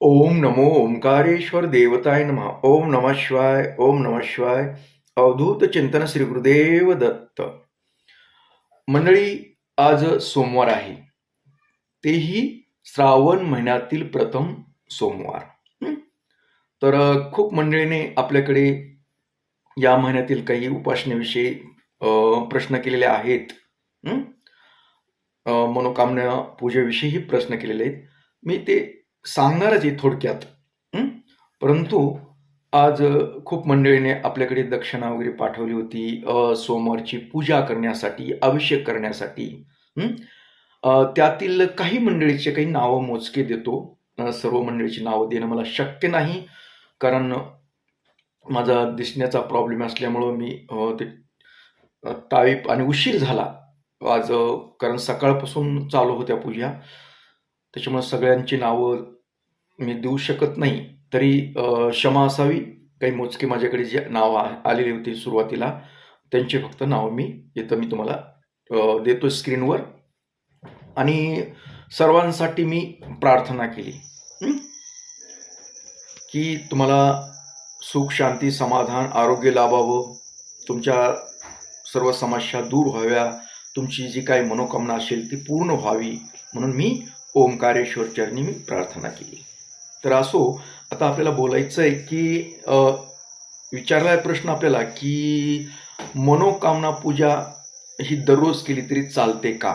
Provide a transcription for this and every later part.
ओम नमो ओंकारेश्वर देवताय नमः। ओम नमः शिवाय ओम नमः शिवाय। अवधूत चिंतन श्री गुरुदेव दत्त। मंडळी आज सोमवार आहे. तेही श्रावण महिन्यातील प्रथम सोमवार. तर खूप मंडळीने आपल्याकडे या महिन्यातील काही उपासनेविषयी प्रश्न केलेले आहेत. मनोकामना पूजेविषयीही प्रश्न केलेले आहेत. मी ते सांगणारच आहे थोडक्यात. परंतु आज खूप मंडळीने आपल्याकडे दक्षिणा वगैरे पाठवली होती सोमवारची पूजा करण्यासाठी अभिषेक करण्यासाठी. त्यातील काही मंडळीचे काही नावं मोजके देतो. सर्व मंडळीची नावं देणं मला शक्य नाही. कारण माझा दिसण्याचा प्रॉब्लेम असल्यामुळं मी ते तावीप आणि उशीर झाला. आज कारण सकाळपासून चालू होत्या पूजा. त्याच्यामुळे सगळ्यांची नावं मी देऊ शकत नाही तरी क्षमा असावी. काही मोजके माझ्याकडे जे नावं आ- आलेली होती सुरुवातीला त्यांचे फक्त नाव मी येतं मी तुम्हाला देतो स्क्रीनवर. आणि सर्वांसाठी मी प्रार्थना केली. की तुम्हाला सुख शांती समाधान आरोग्य लाभावं. तुमच्या सर्व समस्या दूर व्हाव्या. तुमची जी काही मनोकामना असेल ती पूर्ण व्हावी. म्हणून मी ओंकारेश्वर चरणी मी प्रार्थना केली. तर असो आता आपल्याला बोलायचं आहे की विचारला आहे प्रश्न आपल्याला की मनोकामना पूजा ही दररोज केली तरी चालते का?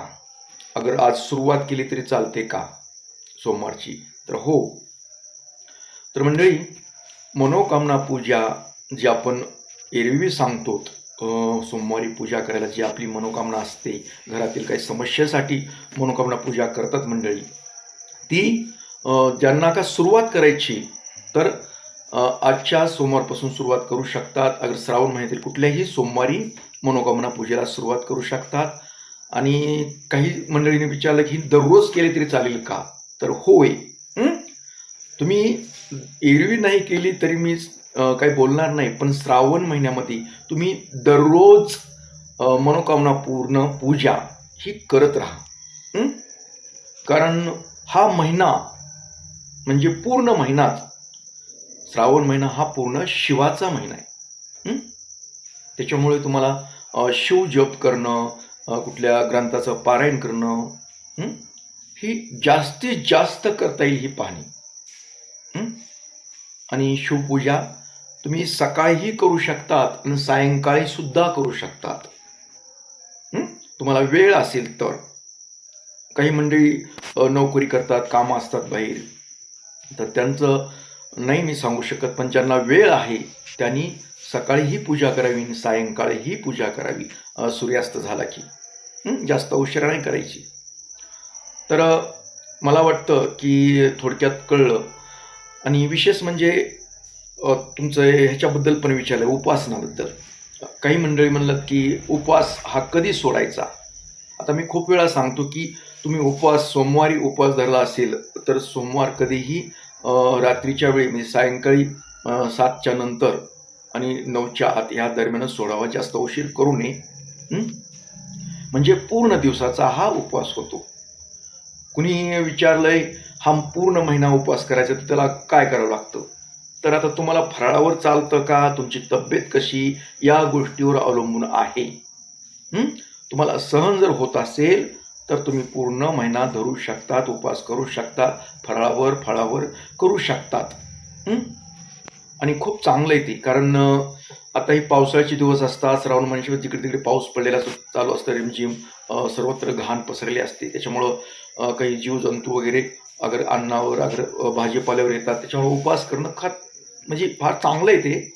अगर आज सुरुवात केली तरी चालते का सोमवारची? तर हो. तर मंडळी मनोकामना पूजा जी आपण एरवी सांगतो सोमवारी पूजा करायला जी आपली मनोकामना असते घरातील काही समस्येसाठी मनोकामना पूजा करतात मंडळी ती ज्यांना का सुरुवात करायची तर आजच्या सोमवारपासून सुरुवात करू शकतात. अगर श्रावण महिन्यातील कुठल्याही सोमवारी मनोकामना पूजेला सुरुवात करू शकतात. आणि काही मंडळीने विचारलं की दररोज केले तरी चालेल का? तर होय. तुम्ही एरवी नाही केली तरी मी काही बोलणार नाही. पण श्रावण महिन्यामध्ये तुम्ही दररोज मनोकामना पूर्ण पूजा ही करत राहा. कारण हा महिना म्हणजे पूर्ण महिनाच श्रावण महिना हा पूर्ण शिवाचा महिना आहे. त्याच्यामुळे तुम्हाला शिव जप करणं कुठल्या ग्रंथाचं पारायण करणं ही? जास्तीत जास्त करता येईल ही पाहणी. आणि शिवपूजा तुम्ही सकाळीही करू शकतात आणि सायंकाळी सुद्धा करू शकतात. तुम्हाला वेळ असेल तर. काही मंडळी नोकरी करतात कामं असतात बाहेर. तर त्यांचं नाही मी सांगू शकत पण ज्यांना वेळ आहे त्यांनी सकाळीही पूजा करावी आणि सायंकाळीही पूजा करावी. सूर्यास्त झाला की. जास्त उशिरा नाही करायची. तर मला वाटतं की थोडक्यात कळलं. आणि विशेष म्हणजे तुमचं ह्याच्याबद्दल पण विचारलं उपासनाबद्दल. काही मंडळी म्हणलं की उपवास हा कधी सोडायचा? आता मी खूप वेळा सांगतो की तुम्ही उपवास सोमवारी उपवास धरला असेल तर सोमवार कधीही रात्रीच्या वेळी म्हणजे सायंकाळी सातच्या नंतर आणि नऊच्या आत या दरम्यानच सोडावा जास्त उशीर करू नये. म्हणजे पूर्ण दिवसाचा हा उपवास होतो. कुणी विचारलंय हा पूर्ण महिना उपवास करायचा तर त्याला काय करावं लागतं? तर आता तुम्हाला फराळावर चालतं का? तुमची तब्येत कशी? या गोष्टीवर अवलंबून आहे. तुम्हाला सहन जर होत असेल तर तुम्ही पूर्ण महिना धरू शकतात उपवास करू शकतात फराळावर फळावर करू शकतात. आणि खूप चांगलं आहे ते कारण आता ही पावसाळ्याचे दिवस असतात श्रावण महिन्याशिवाय तिकडे तिकडे पाऊस पडलेला असतो चालू असतं रिमझिम सर्वत्र घाण पसरली असते. त्याच्यामुळं काही जीवजंतू वगैरे अगर अन्नावर अगर भाजीपाल्यावर येतात त्याच्यामुळे उपवास करणं खात म्हणजे फार चांगलं आहे ते.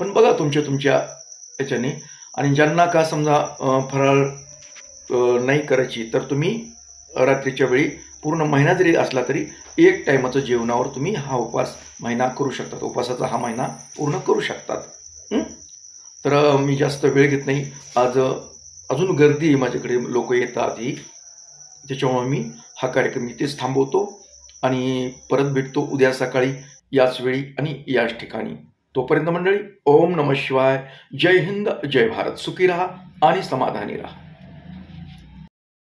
पण बघा तुमच्या तुमच्या याच्याने. आणि ज्यांना का समजा फराळ नाही करायची तर तुम्ही रात्रीच्या वेळी पूर्ण महिना जरी असला तरी एक टायमाचं जेवणावर तुम्ही हा उपवास महिना करू शकतात. उपवासाचा हा महिना पूर्ण करू शकतात. तर मी जास्त वेळ घेत नाही. आज अजून गर्दी माझ्याकडे लोक येतात ही. त्याच्यामुळे मी हा कार्यक्रम इथेच थांबवतो आणि परत भेटतो उद्या सकाळी याच वेळी आणि याच ठिकाणी. तोपर्यंत मंडळी ओम नम शिवाय. जय हिंद जय भारत. सुखी राहा आणि समाधानी राहा.